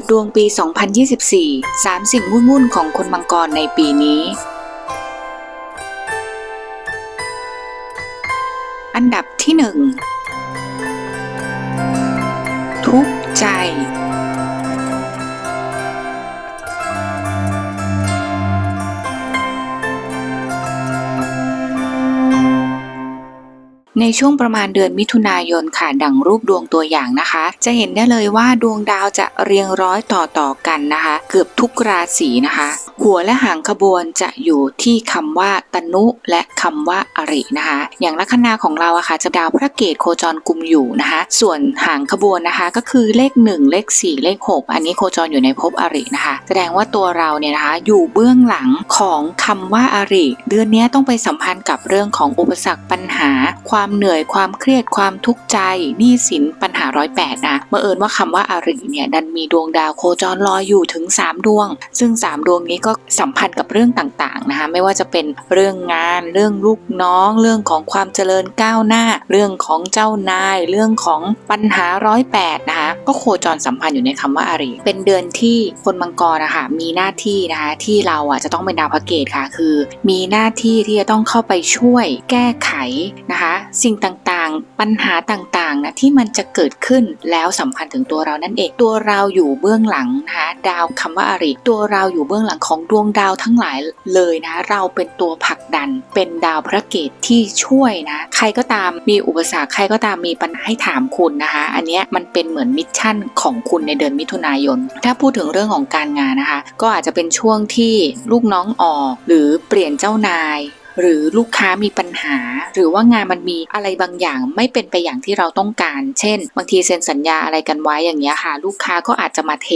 ดดวงปี 2024 3 สิ่งวุ่นๆของคนมังกรในปีนี้ อันดับที่ 1 ในช่วงประมาณเดือนมิถุนายนค่ะดังรูปดวงตัวอย่างนะคะ จะเห็นได้เลยว่าดวงดาวจะเรียงร้อยต่อต่อๆกันนะคะ เกือบทุกราศีนะคะ หัวและหางขบวนจะอยู่ที่คำว่าตนุและคำว่าอรินะคะ อย่างลัคนาของเราอะค่ะจะดาวพระเกตโคจรกลุ่มอยู่นะคะ ส่วนหางขบวนนะคะ ก็คือเลข 1 เลข 4 เลข 6 อันนี้โคจรอยู่ในภพอรินะคะ แสดงว่าตัวเราเนี่ยนะคะ อยู่เบื้องหลังของคำว่าอริ เดือนนี้ต้องไปสัมพันธ์กับเรื่องของอุปสรรคปัญหา ความเหนื่อยความเครียดความทุกข์ใจหนี้สินปัญหาร้อยแปดนะเมื่อเอิญว่าคำว่าอริเนี่ยดันมีดวงดาวโคจรลอยอยู่ถึง 3 ดวง ซึ่ง 3 ดวงนี้ก็็สัมพันธ์กับเรื่องต่างๆนะคะไม่ว่าจะเป็นเรื่องงาน เรื่องลูกน้อง เรื่องของความเจริญก้าวหน้า เรื่องของเจ้านาย เรื่องของปัญหาร้อยแปดนะคะก็โคจรสัมพันธ์อยู่ในคำว่าอริเป็นเดือนที่คนมังกรนะคะมีหน้าที่นะคะที่เราอะจะต้องเป็นดาวพระเกตค่ะคือ มีหน้าที่ที่จะต้องเข้าไปช่วยแก้ไขนะคะสิ่งต่างๆ ปัญหาต่างๆนะที่มันจะเกิดขึ้นแล้วสัมพันธ์ถึงตัวเรานั่นเอง ตัวเราอยู่เบื้องหลังนะคะดาวคำว่าอริตัวเราอยู่เบื้องหลังของดวงดาวทั้งหลายเลยนะเราเป็นตัวผลักดัน เป็นดาวพระเกตที่ช่วยนะ ใครก็ตามมีอุปสรรคใครก็ตามมีปัญหาให้ถามคุณนะคะ อันนี้มันเป็นเหมือนมิชชั่นของคุณในเดือนมิถุนายน ถ้าพูดถึงเรื่องของการงานนะคะ ก็อาจจะเป็นช่วงที่ลูกน้องออก หรือเปลี่ยนเจ้านาย หรือลูกค้ามีปัญหา หรือว่างานมันมีอะไรบางอย่างไม่เป็นไปอย่างที่เราต้องการ เช่น บางทีเซ็นสัญญาอะไรกันไว้อย่างเงี้ยค่ะ ลูกค้าก็อาจจะมาเท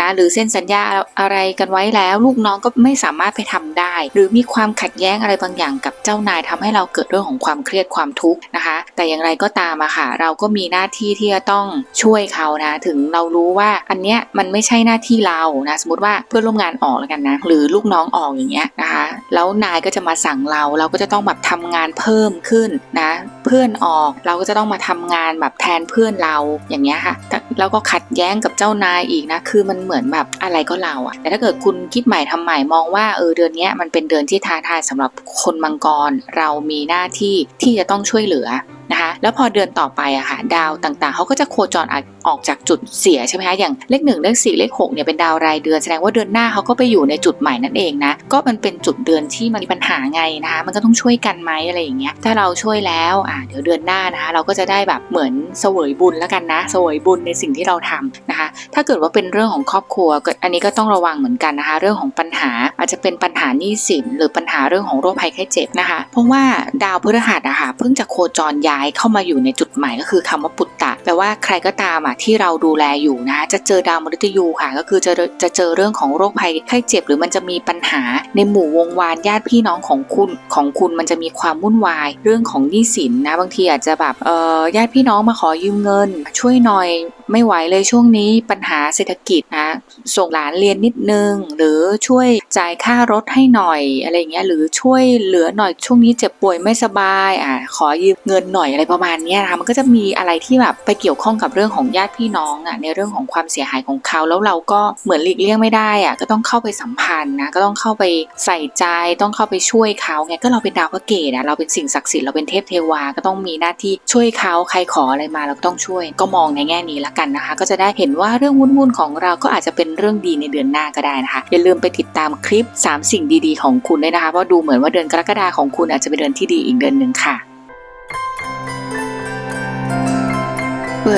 นะหรือเซ็นสัญญาอะไรกันไว้แล้ว ลูกน้องก็ไม่สามารถไปทำได้ หรือมีความขัดแย้งอะไรบางอย่างกับเจ้านายทำให้เราเกิดเรื่องของความเครียดความทุกข์นะคะ แต่อย่างไรก็ตามอะค่ะ เราก็มีหน้าที่ที่จะต้องช่วยเขานะ ถึงเรารู้ว่าอันเนี้ยมันไม่ใช่หน้าที่เรานะสมมติว่าเพื่อนร่วมงานออกแล้วกันนะหรือลูกน้องออกอย่างเงี้ยนะคะ แล้วนายก็จะมาสั่งเราเราก็จะต้องแบบทำงานเพิ่มขึ้นนะเพื่อนออกเราก็จะต้องมาทำงานแบบแทนเพื่อนเราอย่างเงี้ยค่ะแล้วก็ขัดแย้งกับเจ้านายอีกนะคือมันเหมือนแบบอะไรก็เราอะแต่ถ้าเกิดคุณคิดใหม่ทำใหม่มองว่าเออเดือนนี้มันเป็นเดือนที่ท้าทายสำหรับคนมังกร เรามีหน้าที่ที่จะต้องช่วยเหลือ นะคะแล้วพอเดือนต่อไปอะค่ะดาวต่างๆเขาก็จะโคจรออกจากจุดเสียใช่ไหมคะอย่างเลขหนึ่งเลขสี่เลขหกเนี่ยเป็นดาวรายเดือนแสดงว่าเดือนหน้าเขาก็ไปอยู่ในจุดใหม่นั่นเองนะก็มันเป็นจุดเดือนที่มันมีปัญหาไงนะคะมันก็ต้องช่วยกันไหมอะไรอย่างเงี้ยถ้าเราช่วยแล้วอะเดี๋ยวเดือนหน้านะคะเราก็จะได้แบบเหมือนเสวยบุญแล้วกันนะเสวยบุญในสิ่งที่เราทำนะคะถ้าเกิดว่าเป็นเรื่องของครอบครัวอันนี้ก็ต้องระวังเหมือนกันนะคะเรื่องของปัญหาอาจจะเป็นปัญหาหนี้สินหรือปัญ หาเรื่องของโรคภัยไข้เจ็บนะคะ เพราะว่าดาวพฤหัสอะค่ะเพิ่งจะโคจรย้ายเข้ามาอยู่ในจุด หม่ก็คือคำว่าปุตตะแปลว่าใครก็ตามอะที่เราดูแลอยู่นะ จะเจอดาวมฤตยูค่ะ ก็คือจะจะเจอเรื่องของโรคภัยไข้เจ็บหรือมันจะมีปัญหาในหมู่วงวานญาติพี่น้องของคุณของคุณมันจะมีความวุ่นวาย เรื่องของหนี้สินนะบางทีอาจจะแบบเออญาติพี่น้องมาขอยืมเงิน ช่วยหน่อยไม่ไหวเลยช่วงนี้ปัญหาเศรษฐกิจนะส่งหลานเรียนนิดนึง หรือช่วยจ่ายค่ารถให้หน่อยอะไรเงี้ยหรือช่วยเหลือหน่อยช่วงนี้เจ็บป่วยไม่สบายอะขอยืมเงินหน่อยอะไรประมาณนี้นะคะก็จะมีอะไรที่แบบไปเกี่ยวข้องกับเรื่องของญาติพี่น้องอะในเรื่องของความเสียหายของเขาแล้วเราก็เหมือนหลีกเลี่ยงไม่ได้อะก็ต้องเข้าไปสัมพันธ์นะก็ต้องเข้าไปใส่ใจต้องเข้าไปช่วยเขาไงก็เราเป็นดาวพระเกตอะเราเป็นสิ่งศักดิ์สิทธิ์เราเป็นเทพเทวาก็ต้องมีหน้าที่ช่วยเขาใครขออะไรมาเราก็ต้องช่วย ก็มองในแง่นี้ละกันนะคะ ก็จะได้เห็นว่าเรื่องวุ่นๆของเราก็อาจจะเป็นเรื่องดีในเดือนหน้าก็ได้นะคะอย่าลืมไปติดตามคลิป 3 สิ่งดีๆ ของคุณด้วยนะคะเพราะดูเหมือนว่าเดือนกรกฎาของคุณอาจจะเป็นเดือนที่ดีอีกเดือนหนึ่งค่ะ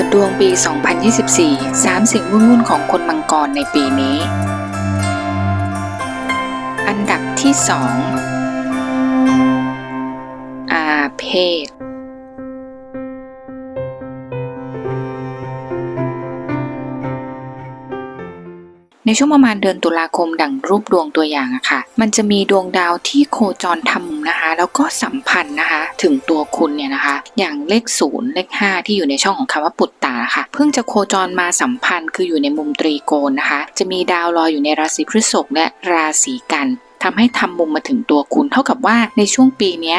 ปิดดวงปี 2024 3 สิ่งวุ่นวุ่นของคนมังกรในปีนี้ อันดับที่ 2 อาเพศ ในช่วงประมาณเดือนตุลาคมดังรูปดวงตัวอย่างอะค่ะ มันจะมีดวงดาวที่โคจรทำมุมนะคะ แล้วก็สัมพันธ์นะคะ ถึงตัวคุณเนี่ยนะคะ อย่างเลขศูนย์เลขห้าที่อยู่ในช่องของคำว่าปุตตาค่ะ เพิ่งจะโคจรมาสัมพันธ์คืออยู่ในมุมตรีโกณนะคะ จะมีดาวลอยอยู่ในราศีพฤษภและราศีกัน ทำให้ทำมุมมาถึงตัวคุณ เท่ากับว่าในช่วงปีนี้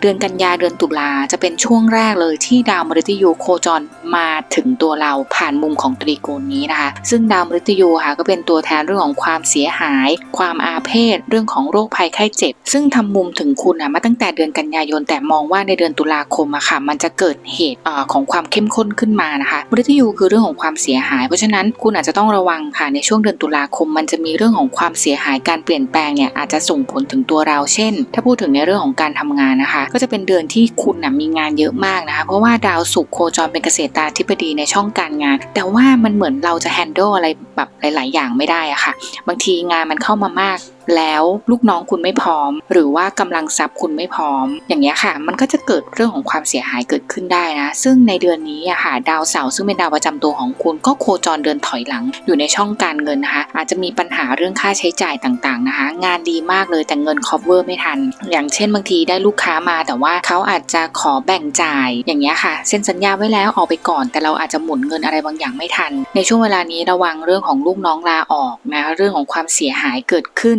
เดือนกันยาเดือนตุลาจะเป็นช่วงแรกเลยที่ดาวมฤตยูโคจรมาถึงตัวเราผ่านมุมของตรีโกณนี้นะคะ ซึ่งดาวมฤตยูค่ะก็เป็นตัวแทนเรื่องของความเสียหาย ความอาเพศ เรื่องของโรคภัยไข้เจ็บ ซึ่งทำมุมถึงคุณนะมาตั้งแต่เดือนกันยายนแต่มองว่าในเดือนตุลาคมอะค่ะมันจะเกิดเหตุอของความเข้มข้นขึ้นมานะคะมฤตยูคือเรื่องของความเสียหาย เพราะฉะนั้นคุณอาจจะต้องระวังค่ะในช่วงเดือนตุลาคม มันจะมีเรื่องของความเสียหายการเปลี่ยนแปลงเนี่ยอาจจะส่งผลถึงตัวเราเช่น ถ้าพูดถึงในเรื่องของการทำงานนะคะ ก็จะเป็นเดือนที่คุณนะมีงานเยอะมากนะคะเพราะว่าดาวศุกร์โคจรเป็นเกษตราธิบดีในช่องการงาน แต่ว่ามันเหมือนเราจะแฮนด์ลอะไรแบบหลาย ๆ อย่างไม่ได้อะค่ะ บางทีงานมันเข้ามามากแล้วลูกน้องคุณไม่พร้อม หรือว่ากำลังทรัพย์คุณไม่พร้อม อย่างเงี้ยค่ะ มันก็จะเกิดเรื่องของความเสียหายเกิดขึ้นได้นะ ซึ่งในเดือนนี้อะค่ะดาวเสาร์ซึ่งเป็นดาวประจำตัวของคุณก็โคจรเดินถอยหลัง อยู่ในช่องการเงินนะคะอาจจะมีปัญหาเรื่องค่าใช้จ่ายต่างๆนะคะ งานดีมากเลยแต่เงิน cover ไม่ทัน อย่างเช่นบางทีได้ลูกค้ามาแต่ว่าเขาอาจจะขอแบ่งจ่ายอย่างเงี้ยค่ะเซ็นสัญญาไว้แล้วออกไปก่อน แต่เราอาจจะหมุนเงินอะไรบางอย่างไม่ทัน ในช่วงเวลานี้ระวังเรื่องของลูกน้องลาออกนะเรื่องของความเสียหายเกิดขึ้น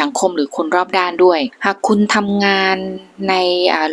สังคมหรือคนรอบด้านด้วย หากคุณทำงานใน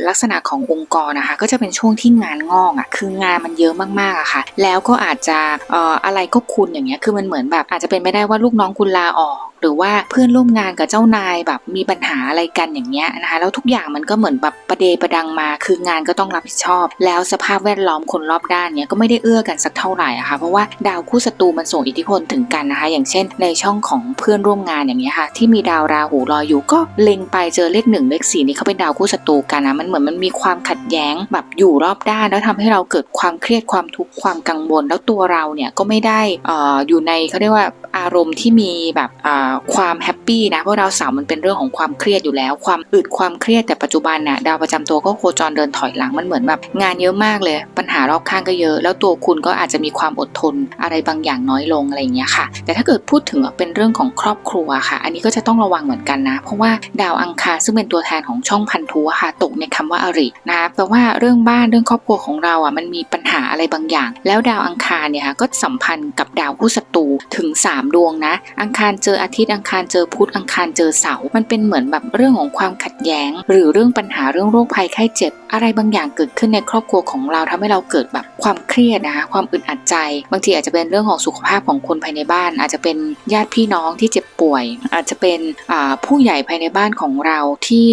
ลักษณะขององค์กรนะคะ ก็จะเป็นช่วงที่งานงอกอะ่ะคืองานมันเยอะมากๆอะค่ะ แล้วก็อาจจะอออะไรก็คุณอย่างเงี้ยคือมันเหมือนแบบอาจจะเป็นไม่ได้ว่าลูกน้องคุณลาออกหรือว่าเพื่อนร่วมงานกับเจ้านายแบบมีปัญหาอะไรกันอย่างเงี้ยนะคะแล้วทุกอย่างมันก็เหมือนแบบประเดประดังมา คืองานก็ต้องรับผิดชอบ แล้วสภาพแวดล้อมคนรอบด้านเนี้ยก็ไม่ได้เอื้อกันสักเท่าไหร่อะค่ะเพราะว่าดาวคู่ศัตรูมันส่งอิทธิพลถึงกันนะคะ อย่างเช่น ในช่องของเพื่อนร่วมงานอย่างเงี้ยค่ะที่มีดาวราหูรอยอยู่ก็เล็งไปเจอเลขหนึ่งเลขสี่นี่เขาเป็นดาวคู่ศัตรูกันนะมันเหมือนมันมีความขัดแย้งแบบอยู่รอบด้าน แล้วทำให้เราเกิดความเครียดความทุกข์ความกังวล แล้วตัวเราเนี่ยก็ไม่ได้อ่ออยู่ในเขาเรียกว่าอารมณ์ที่มีแบบอ่อความแฮปปี้นะเพราะดาวเสาร์มันเป็นเรื่องของความเครียดอยู่แล้ว ความอึดความเครียดแต่ปัจจุบันน่ะดาวประจำตัวก็โคจรเดินถอยหลังมันเหมือนแบบงานเยอะมากเลย ปัญหารอบข้างก็เยอะ แล้วตัวคุณก็อาจจะมีความอดทนอะไรบางอย่างน้อยลงอะไรอย่างเงี้ยค่ะ แต่ถ้าเกิดพูดถึงเป็นเรื่องของครอบครัวค่ะ อันนี้ก็จะต้องต้องระวังเหมือนกันนะ เพราะว่าดาวอังคารซึ่งเป็นตัวแทนของช่องพันธุอะค่ะตกในคำว่าอรินะคะแปลว่าเรื่องบ้านเรื่องครอบครัวของเราอะมันมีปัญหาอะไรบางอย่าง แล้วดาวอังคารเนี่ยค่ะก็สัมพันธ์กับดาวคู่ศัตรูถึง 3 ดวงนะ อังคารเจออาทิตย์อังคารเจอพุธอังคารเจอเสาร์มันเป็นเหมือนแบบเรื่องของความขัดแย้ง หรือเรื่องปัญหาเรื่องโรคภัยไข้เจ็บ อะไรบางอย่างเกิดขึ้นในครอบครัวของเราทำให้เราเกิดแบบความเครียดนะคะความอึดอัดใจ บางทีอาจจะเป็นเรื่องของสุขภาพของคนภายในบ้าน อาจจะเป็นญาติพี่น้องที่เจ็บป่วย อาจจะเป็นอ่าผู้ใหญ่ภายในบ้านของเราที่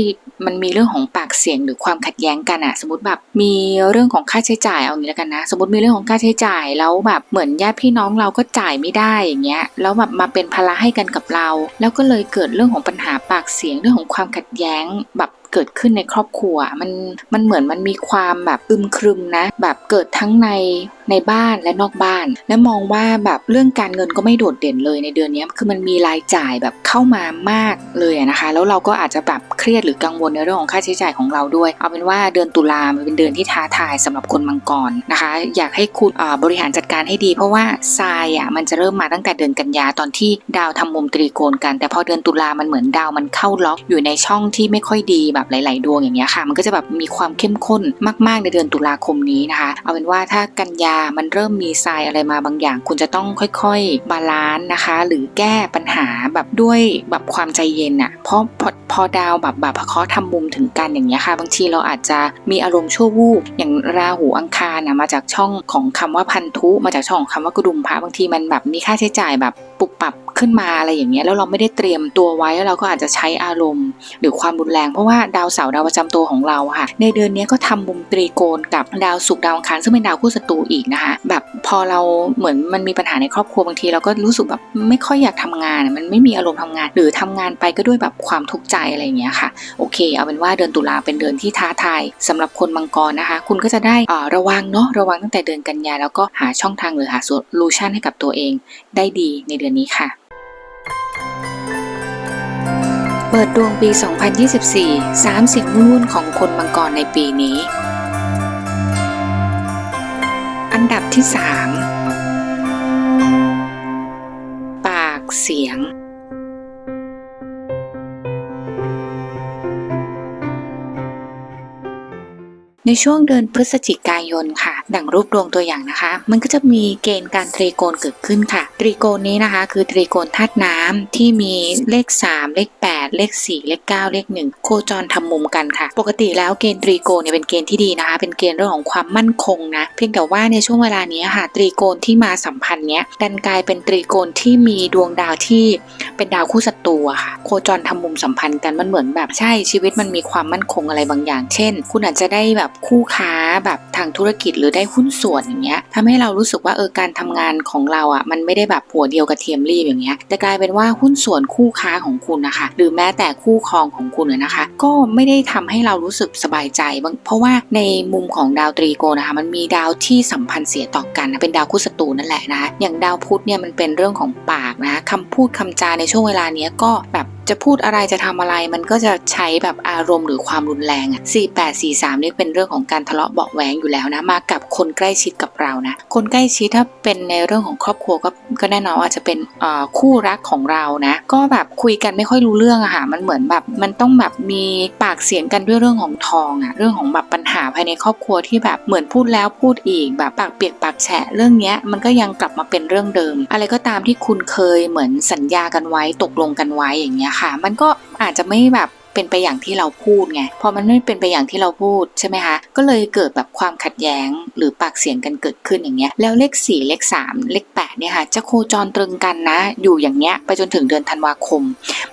มันมีเรื่องของปากเสียงหรือความขัดแย้งกันอะสมมติแบบมีเรื่องของค่าใช้จ่ายเอางี้แล้วกันนะ สมมติมีเรื่องของค่าใช้จ่ายแล้วแบบเหมือนญาติพี่น้องเราก็จ่ายไม่ได้อย่างเงี้ยแล้วแบบมาเป็นภาระให้กันกับเรา แล้วก็เลยเกิดเรื่องของปัญหาปากเสียงเรื่องของความขัดแย้งแบบเกิดขึ้นในครอบครัวมันมันเหมือนมันมีความแบบอึมครึมนะ แบบเกิดทั้งใน ในบ้านและนอกบ้าน และมองว่าแบบเรื่องการเงินก็ไม่โดดเด่นเลยในเดือนนี้คือมันมีรายจ่ายแบบเข้ามามากเลยนะคะ แล้วเราก็อาจจะแบบเครียดหรือกังวลในเรื่องของค่าใช้จ่ายของเราด้วย เอาเป็นว่าเดือนตุลามันเป็นเดือนที่ท้าทายสำหรับคนมังกรนะคะ อยากให้คุณบริหารจัดการให้ดี เพราะว่าทรายอะมันจะเริ่มมาตั้งแต่เดือนกันยาตอนที่ดาวทำมุมตรีโกณกัน แต่พอเดือนตุลามันเหมือนดาวมันเข้าล็อกอยู่ในช่องที่ไม่ค่อยดีแบบหลาย ๆ ดวงอย่างเงี้ยค่ะ มันก็จะแบบมีความเข้มข้นมาก ๆ ในเดือนตุลาคมนี้นะคะ เอาเป็นว่าถ้ากันยามันเริ่มมีทรายอะไรมาบางอย่าง คุณจะต้องค่อยๆ บาลานซ์นะคะ หรือแก้ปัญหาแบบด้วยแบบความใจเย็นอะเพราะพอพอดาวแบบแบบพะเคาะทำมุมถึงกันอย่างเงี้ยค่ะ บางทีเราอาจจะมีอารมณ์ชั่ววูบอย่างราหูอังคารนะมาจากช่องของคำว่าพันธุ มาจากช่องของคำว่ากระดุมพระบางทีมันแบบมีค่าใช้จ่ายแบบปุบปับขึ้นมาอะไรอย่างเงี้ยแล้วเราไม่ได้เตรียมตัวไว้แล้วเราก็อาจจะใช้อารมณ์ หรือความรุนแรงเพราะว่าดาวเสาร์ดาวประจำตัวของเราค่ะ ในเดือนนี้ก็ทำมุมตรีโกณกับดาวศุกร์ดาวอังคารซึ่งเป็นดาวคู่ศัตรูอีกนะคะแบบพอเราเหมือนมันมีปัญหาในครอบครัวบางทีเราก็รู้สึกแบบไม่ค่อยอยากทำงาน มันไม่มีอารมณ์ทำงาน หรือทำงานไปก็ด้วยแบบความทุกข์ใจอะไรอย่างเงี้ยค่ะโอเค เอาเป็นว่าเดือนตุลาเป็นเดือนที่ท้าทายสำหรับคนมังกรนะคะ คุณก็จะได้อ่ระวังเนาะระวังตั้งแต่เดือนกันยาแล้วก็หาช่องทางหรือหาโซลูชันให้กับตัวเอง ได้ดีในเดือนนี้ค่ะเปิดดวงปี 2024 30วุ่นๆของคนมังกรในปีนี้ อันดับที่สามปากเสียง ในช่วงเดือนพฤศจิกายนค่ะ ดังรูปดวงตัวอย่างนะคะ มันก็จะมีเกณฑ์การตรีโกณเกิดขึ้นค่ะ ตรีโกณนี้นะคะ คือตรีโกณธาตุน้ำที่มีเลข 3 เลข 8 เลข 4 เลข 9 เลข 1 โคจรทำมุมกันค่ะ ปกติแล้วเกณฑ์ตรีโกณเนี่ยเป็นเกณฑ์ที่ดีนะคะ เป็นเกณฑ์เรื่องของความมั่นคงนะ เพียงแต่ว่าในช่วงเวลานี้ค่ะ ตรีโกณที่มาสัมพันธ์เนี้ยดันกลายเป็นตรีโกณที่มีดวงดาวที่เป็นดาวคู่ศัตรูค่ะ โคจรทำมุมสัมพันธ์กันมันเหมือนแบบใช่ชีวิตมันมีความมั่นคงอะไรบางอย่าง เช่น คุณอาจจะได้แบบคู่ค้าแบบทางธุรกิจหรือได้หุ้นส่วนอย่างเงี้ยทำให้เรารู้สึกว่าเออการทำงานของเราอะมันไม่ได้แบบหัวเดียวกับเทียมรีบอย่างเงี้ยแต่กลายเป็นว่าหุ้นส่วนคู่ค้าของคุณนะคะหรือแม้แต่คู่ครองของคุณนะคะ ก็ไม่ได้ทำให้เรารู้สึกสบายใจบางเพราะว่าในมุมของดาวตรีโกนะคะ มันมีดาวที่สัมพันธ์เสียต่อกันนะเป็นดาวคู่ศัตรูนั่นแหละนะอย่างดาวพุธเนี่ยมันเป็นเรื่องของปากนะคะคำพูดคำจาในช่วงเวลาเนี้ยก็แบบ จะพูดอะไรจะทำอะไรมันก็จะใช้แบบอารมณ์หรือความรุนแรงอะ48 43นี่เป็นเรื่องของการทะเลาะเบาแหวงอยู่แล้วนะ มากับคนใกล้ชิดกับเรานะ คนใกล้ชิดถ้าเป็นในเรื่องของครอบครัวก็ก็แน่นอนว่าจะเป็นคู่รักของเรานะ ก็แบบคุยกันไม่ค่อยรู้เรื่องอะค่ะมันเหมือนแบบมันต้องแบบมีปากเสียงกันด้วยเรื่องของทองอะเรื่องของแบบปัญหาภายในครอบครัวที่แบบเหมือนพูดแล้วพูดอีกแบบปากเปียกปากแฉะเรื่องเนี้ยมันก็ยังกลับมาเป็นเรื่องเดิม อะไรก็ตามที่คุณเคยเหมือนสัญญากันไว้ตกลงกันไว้อย่างเงี้ยค่ะ มันก็อาจจะไม่แบบเป็นไปอย่างที่เราพูดไง พอมันไม่เป็นไปอย่างที่เราพูดใช่ไหมคะ ก็เลยเกิดแบบความขัดแย้งหรือปากเสียงกันเกิดขึ้นอย่างเงี้ย แล้วเลข 4 เลข 3 เลข 8 เนี่ยค่ะ จะโคจรตรึงกันนะ อยู่อย่างเงี้ยไปจนถึงเดือนธันวาคม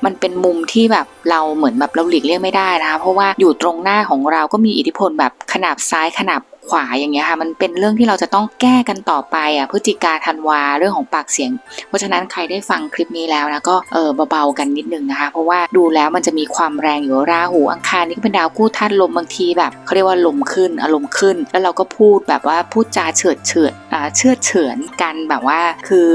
มันเป็นมุมที่แบบเราเหมือนแบบเราหลีกเลี่ยงไม่ได้นะคะ เพราะว่าอยู่ตรงหน้าของเราก็มีอิทธิพลแบบขนาบซ้ายขนาบ ขวาอย่างเงี้ยค่ะ มันเป็นเรื่องที่เราจะต้องแก้กันต่อไปอะพฤศจิกาธันวาเรื่องของปากเสียง เพราะฉะนั้นใครได้ฟังคลิปนี้แล้วนะก็เออเบาๆกันนิดนึงนะคะ เพราะว่าดูแล้วมันจะมีความแรงอยู่ราหูอังคารนี่ก็เป็นดาวคู่ธาตุลมบางทีแบบเขาเรียกว่าลมขึ้นอารมณ์ขึ้น แล้วเราก็พูดแบบว่าพูดจาเฉิดเฉิดอ่าเชื่อเฉือนกันแบบว่าคือ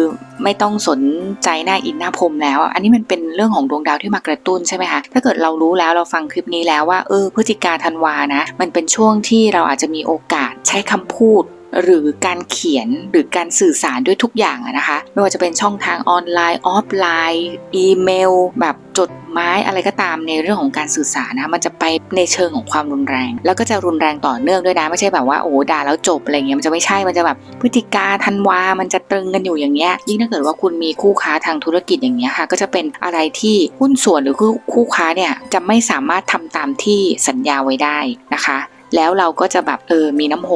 ไม่ต้องสนใจหน้าอินหน้าพรมแล้ว อันนี้มันเป็นเรื่องของดวงดาวที่มากระตุ้นใช่ไหมคะถ้าเกิดเรารู้แล้วเราฟังคลิปนี้แล้วว่าเออพฤศจิกาธันวานะ มันเป็นช่วงที่เราอาจจะมีโอกาสใช้คำพูด หรือการเขียนหรือการสื่อสารด้วยทุกอย่างอะนะคะ ไม่ว่าจะเป็นช่องทางออนไลน์ออฟไลน์อีเมล แบบจดหมายอะไรก็ตามในเรื่องของการสื่อสารนะมันจะไปในเชิงของความรุนแรง แล้วก็จะรุนแรงต่อเนื่องด้วยนะไม่ใช่แบบว่าโอ้ด่าแล้วจบอะไรเงี้ยมันจะไม่ใช่มันจะแบบพฤติกาธันวา มันจะตรึงกันอยู่อย่างเงี้ยยิ่งถ้าเกิดว่าคุณมีคู่ค้าทางธุรกิจอย่างเงี้ยค่ะ ก็จะเป็นอะไรที่หุ้นส่วนหรือคู่คู่ค้าเนี่ยจะไม่สามารถทำตามที่สัญญาไว้ได้นะคะ แล้วเราก็จะแบบเออมีน้ำโห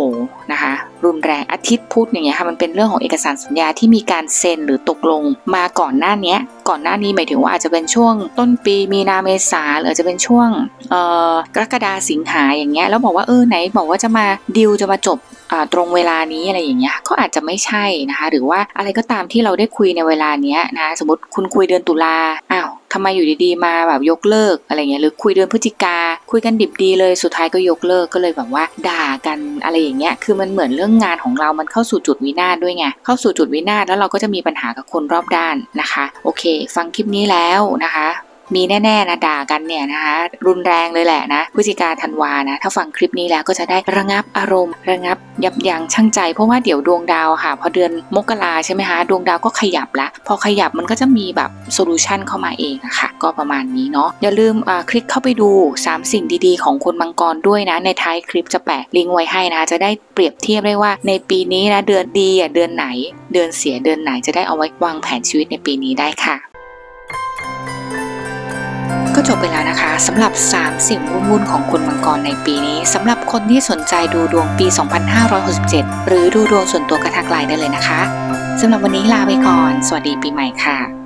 นะคะ รุนแรงอาทิตย์พุธอย่างเงี้ยค่ะมันเป็นเรื่องของเอกสารสัญญาที่มีการเซ็นหรือตกลงมาก่อนหน้านี้ก่อนหน้านี้หมายถึงว่าอาจจะเป็นช่วงต้นปีมีนาเมษาหรืออาจจะเป็นช่วงเอ่อกรกฎาสิงหาอย่างเงี้ยแล้วบอกว่าเออไหนบอกว่าจะมาดิวจะมาจบตรงเวลานี้อะไรอย่างเงี้ยก็อาจจะไม่ใช่นะคะ หรือว่าอะไรก็ตามที่เราได้คุยในเวลาเนี้ยนะสมมติคุณคุยเดือนตุลาอ้าว ทำไมอยู่ดีๆมาแบบยกเลิกอะไรเงี้ยหรือคุยเดือนพฤศจิกา คุยกันดิบดีเลยสุดท้ายก็ยกเลิกก็เลยแบบว่าด่ากันอะไรอย่างเงี้ยคือมันเหมือนเรื่องงานของเรามันเข้าสู่จุดวินาศด้วยไงเข้าสู่จุดวินาศแล้วเราก็จะมีปัญหากับคนรอบด้านนะคะ โอเค ฟังคลิปนี้แล้วนะคะ มีแน่ๆนะด่ากันเนี่ยนะคะรุนแรงเลยแหละนะพฤศจิกาธันวานะถ้าฟังคลิปนี้แล้วก็จะได้ระงับอารมณ์ ระงับยับยั้งชั่งใจ เพราะว่าเดี๋ยวดวงดาวค่ะ พอเดือนมกราใช่ไหมคะดวงดาวก็ขยับละพอขยับมันก็จะมีแบบโซลูชันเข้ามาเองอะค่ะ ก็ประมาณนี้เนาะอย่าลืมคลิกเข้าไปดู 3 สิ่งดีๆ ของคนมังกรด้วยนะ ในท้ายคลิปจะแปะลิงก์ไว้ให้นะคะจะได้เปรียบเทียบได้ว่าในปีนี้นะเดือนดีอะเดือนไหน เดือนเสียเดือนไหนจะได้เอาไว้วางแผนชีวิตในปีนี้ได้ค่ะ ก็จบไปแล้วนะคะสำหรับ 3 สิ่งวุ่นๆของคุณมังกรในปีนี้สำหรับคนที่สนใจดูดวงปี 2567 หรือดูดวงส่วนตัวกระทักไลน์ได้เลยนะคะสำหรับวันนี้ลาไปก่อน สวัสดีปีใหม่ค่ะ